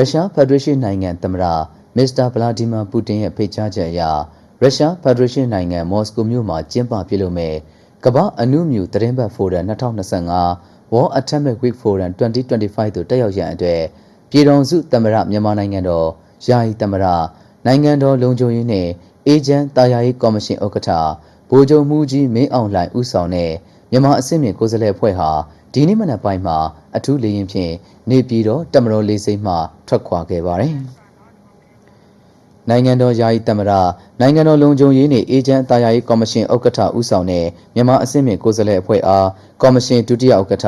ရုရှားဖက်ဒရေးရှင်းနိုင်ငံသမ္မတမစ္စတာဗလာဒီမာပူတင်ရဲ့ဖိတ်ကြားချက်အရရုရှားဖက်ဒရေးရှင်းနိုင်ငံမော်စကိုမြို့မှာကျင်းပပြုလုပ်မဲ့ကမ္ဘာအနုမြူသတင်းပတ်ဖိုရမ်2025 World Atomic Week Forum 2025သို့တက်ရောက်ရန်အတွက်ပြည်တော်စုသမ္မတမြန်မာနိုင်ငံတော်ယာယီသမ္မတနိုင်ငံတော်လုံခြုံရေးနှင့်အေဂျင့်တာယာရေးကော်မရှင်ဥက္ကဋ္ဌဗိုလ်ချုပ်မှုကြီးမင်းအောင်လှိုင်ဦးဆောင်တဲ့မြန်မာအစစ်မြစ်ကိုယ်စားလှယ်အဖွဲ့ဟာ ဒီနေ့မနက်ပိုင်းမှာအထူးလေရင်ဖြင့်နေပြည်တော်တမတော်လေးစိတ်မှထွက်ခွာခဲ့ပါတယ်။နိုင်ငံတော်ယာယီသမ္မတ နိုင်ငံတော်လုံခြုံရေးနှင့်အေဂျင့်တာယာရေးကော်မရှင်ဥက္ကဋ္ဌဦးဆောင်တဲ့မြန်မာအစစ်မြစ်ကိုယ်စားလှယ်အဖွဲ့အားကော်မရှင်ဒုတိယဥက္ကဋ္ဌ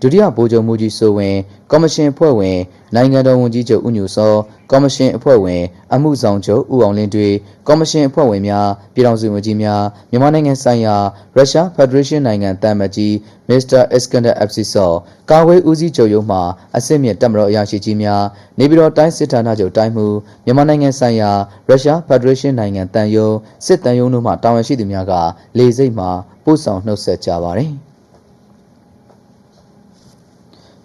ဒုတိယဗိုလ်ချုပ်မှုကြီးစိုးဝင်းကော်မရှင်အဖွဲ့ဝင်နိုင်ငံတော်ဝန်ကြီးချုပ်ဦးညိုစောကော်မရှင်အဖွဲ့ဝင်အမှုဆောင်ချုပ်ဦးအောင်လင်းတွေကော်မရှင်အဖွဲ့ဝင်များပြည်ထောင်စုဝန်ကြီးများမြန်မာနိုင်ငံဆိုင်ရာရုရှားဖက်ဒရေးရှင်းနိုင်ငံတမန်ကြီးမစ္စတာအက်စကန်ဒါအက်ဖ်စီဆော့ကာဝေးဦးစီးချုပ်ရုံးမှအစစ်မြစ်တပ်မတော်အရာရှိကြီးများနေပြည်တော်တိုင်းစစ်ဌာနချုပ်တိုင်းမှုမြန်မာနိုင်ငံဆိုင်ရာရုရှားဖက်ဒရေးရှင်းနိုင်ငံတန်ယုံစစ်တန်ယုံတို့မှတာဝန်ရှိသူများကလေစိတ်မှပို့ဆောင်နှုတ်ဆက်ကြပါတယ်။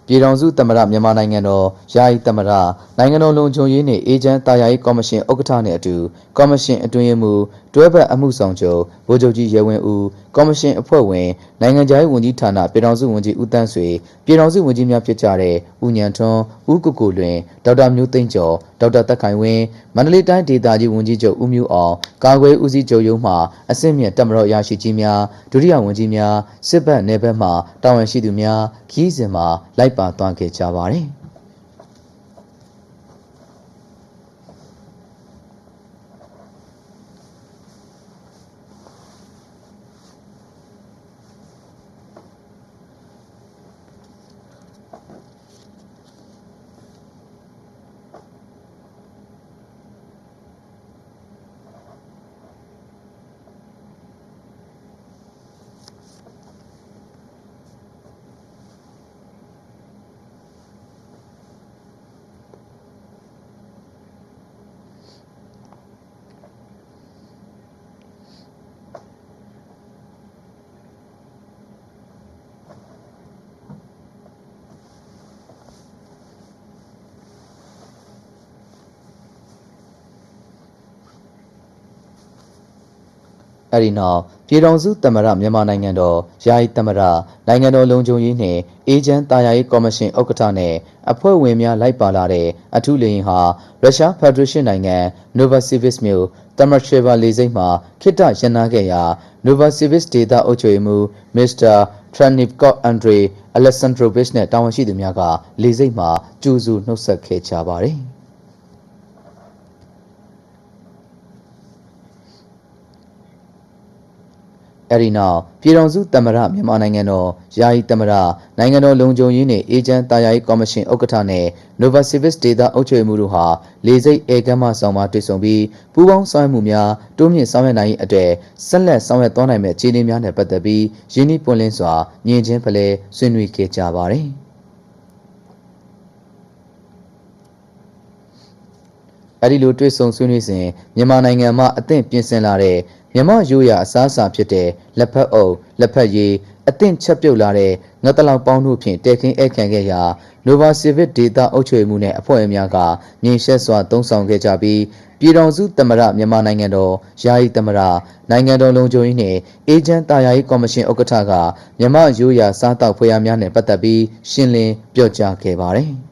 ပြည်ထောင်စုသမ္မတမြန်မာနိုင်ငံတော်ယာယီသမ္မတနိုင်ငံတော်လုံခြုံရေးနှင့်အေဂျင့်တာယာရေးကော်မရှင်ဥက္ကဋ္ဌနှင့်အတူကော်မရှင်အတွင်းရေးမှူးတွဲဘက်အမှုဆောင်ချုပ်ဗိုလ်ချုပ်ကြီးရဲဝင်းဦးကော်မရှင်အဖွဲ့ဝင်နိုင်ငံခြားရေးဝန်ကြီးဌာနပြည်ထောင်စုဝန်ကြီးဦးတန်းဆွေပြည်ထောင်စုဝန်ကြီးများဖြစ်ကြတဲ့ဦးညံထွန်းဦးကုကုလွင်ဒေါက်တာမျိုးသိန်းကျော်ဒေါက်တာတက်ခိုင်ဝင်းမန္တလေးတိုင်းဒေသကြီးဝန်ကြီးချုပ်ဦးမျိုးအောင်ကာကွယ်ဦးစီးချုပ်ရုံးမှအဆင့်မြင့်တပ်မတော်အရာရှိကြီးများဒုတိယဝန်ကြီးများစစ်ဘက်နယ်ဘက်မှတာဝန်ရှိသူများခီးစဉ်မှာလိုက်ပါသွားခဲ့ကြပါတယ်။ အဲ့ဒီနောက်ပြည်ထောင်စုသမ္မတမြန်မာနိုင်ငံတော်ယာယီသမ္မတနိုင်ငံတော်လုံခြုံရေးနှင့်အေဂျင့်တာယာရေးကော်မရှင်ဥက္ကဋ္ဌနဲ့အဖွဲ့ဝင်များလိုက်ပါလာတဲ့အထူးလေယာဉ်ဟာရုရှားဖက်ဒရေးရှင်းနိုင်ငံ Novosibirsk မြို့တမရှေဗာလေဆိပ်မှာခိတ္တရန်နာခဲ့ရာ Novosibirsk ဒေသအုပ်ချုပ်ရေးမှူးမစ္စတာ Tranivkot Andrei Alexandrovich နဲ့တာဝန်ရှိသူများကလေဆိပ်မှာကြိုးစုနှုတ်ဆက်ခဲ့ကြပါတယ်။ အဲဒီနောက်ပြည်ထောင်စုသမ္မတမြန်မာနိုင်ငံတော်ယာယီသမ္မတနိုင်ငံတော်လုံခြုံရေးနှင့်အေဂျင့်တာယာရေးကော်မရှင်ဥက္ကဋ္ဌနဲ့ Novosibirsk ဒေသအုပ်ချုပ်ရေးမှူးတို့ဟာလေဆိပ်အေကမ်းမဆောင်မှာတွေ့ဆုံပြီးပူးပေါင်းဆောင်ရွက်မှုများတိုးမြင့်ဆောင်ရွက်နိုင်ရေးအတွက်ဆက်လက်ဆောင်ရွက်သွားနိုင်မယ့်အခြေအနေများနဲ့ပတ်သက်ပြီးရင်းနှီးပွင့်လင်းစွာမြင်ချင်းဖလှယ်ဆွေးနွေးခဲ့ကြပါတယ်။အဲဒီလိုတွေ့ဆုံဆွေးနွေးစဉ်မြန်မာနိုင်ငံမှာအသင့်ပြင်ဆင်လာတဲ့ မြမရိုးရာအစားအစာဖြစ်တဲ့လက်ဖက်အုပ်လက်ဖက်ရည်အသင့်ချက်ပြုတ်လာတဲ့ငတ်တလောက်ပေါင်းတို့ဖြင့်တဲခင်းဧခံခဲ့ရာနိုဗာစီဗစ်ဒေတာအုပ်ချုပ်မှုနဲ့အဖွဲ့အများကမြင်ရှက်စွာတုံးဆောင်ခဲ့ကြပြီးပြည်တော်စုသမရမြန်မာနိုင်ငံတော်ယာယီသမရနိုင်ငံတော်လုံခြုံရေးနှင့်အေဂျင့်တာယာရေးကော်မရှင်ဥက္ကဋ္ဌကမြမရိုးရာစားတောက်ဖွေးများနဲ့ပတ်သက်ပြီးရှင်းလင်းပြောကြားခဲ့ပါတယ်။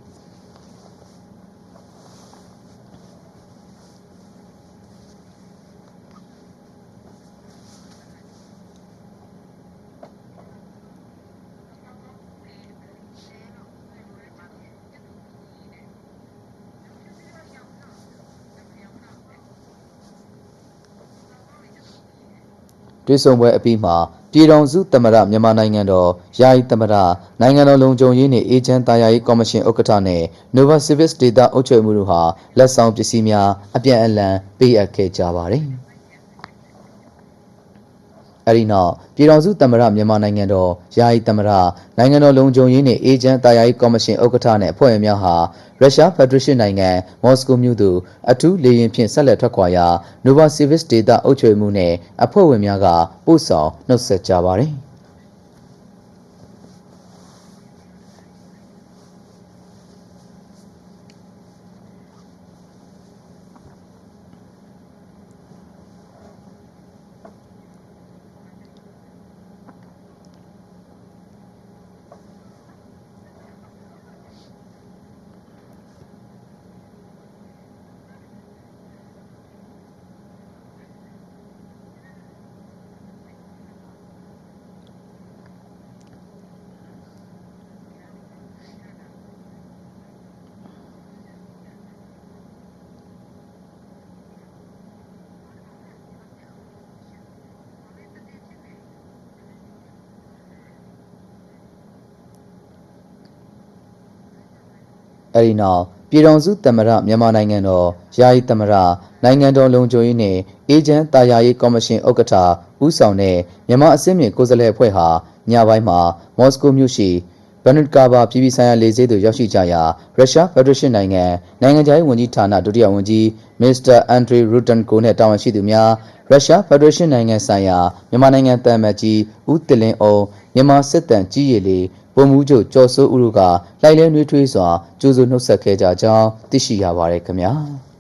တွေ့ဆုံပွဲအပြီးမှာပြည်ထောင်စုသမ္မတမြန်မာနိုင်ငံတော်ယာယီသမ္မတနိုင်ငံတော်လုံခြုံရေးနှင့်အေဂျင့်တာယာရေးကော်မရှင်ဥက္ကဋ္ဌနဲ့ Nova Civic Data အုပ်ချုပ်မှုတို့ဟာလက်ဆောင်ပစ္စည်းများအပြန်အလှန်ပေးအပ်ခဲ့ကြပါတယ်။ အဲဒီနောက်ပြည်ထောင်စုသမ္မတမြန်မာနိုင်ငံတော်ယာယီသမ္မတနိုင်ငံတော်လုံခြုံရေးနှင့်အေဂျင့်တာယာရေးကော်မရှင်ဥက္ကဋ္ဌနဲ့အဖွဲ့ဝင်များဟာရုရှားဖက်ဒရေးရှင်းနိုင်ငံမော်စကိုမြို့သို့အထူးလေယာဉ်ဖြင့်ဆက်လက်ထွက်ခွာရာ Nova Civic Data အုပ်ချုပ်မှုနှင့်အဖွဲ့ဝင်များကပို့ဆောင်နှုတ်ဆက်ကြပါတယ်။ အဲဒီနောက်ပြည်တော်စုသမ္မတမြန်မာနိုင်ငံတော်ယာယီသမ္မတနိုင်ငံတော်လုံခြုံရေးနှင့်အေဂျင့်တာယာရေးကော်မရှင်ဥက္ကဋ္ဌဦးဆောင်တဲ့မြန်မာအစည်းအမြင့်ကိုယ်စားလှယ်အဖွဲ့ဟာညပိုင်းမှာမော်စကိုမြို့ရှိဘန်နစ်ကာဘာပြည်ပဆိုင်ရာလေဆိပ်သို့ရောက်ရှိကြရာရုရှားဖက်ဒရေးရှင်းနိုင်ငံနိုင်ငံခြားရေးဝန်ကြီးဌာနဒုတိယဝန်ကြီးမစ္စတာအန်ဒရီရူတန်ကိုနဲ့တာဝန်ရှိသူများရုရှားဖက်ဒရေးရှင်းနိုင်ငံဆိုင်ရာမြန်မာနိုင်ငံတမန်ကြီးဦးတလင်းအောင်မြန်မာစစ်တပ်ကြီးရည်လေး ဗိုလ်မှူးချုပ်ကျော်စိုးဦးတို့ကလိုက်လဲနှွေးထွေးစွာကြိုးစိုးနှုတ်ဆက်ခဲ့ကြကြောင်းသိရှိရပါတယ်ခင်ဗျာ။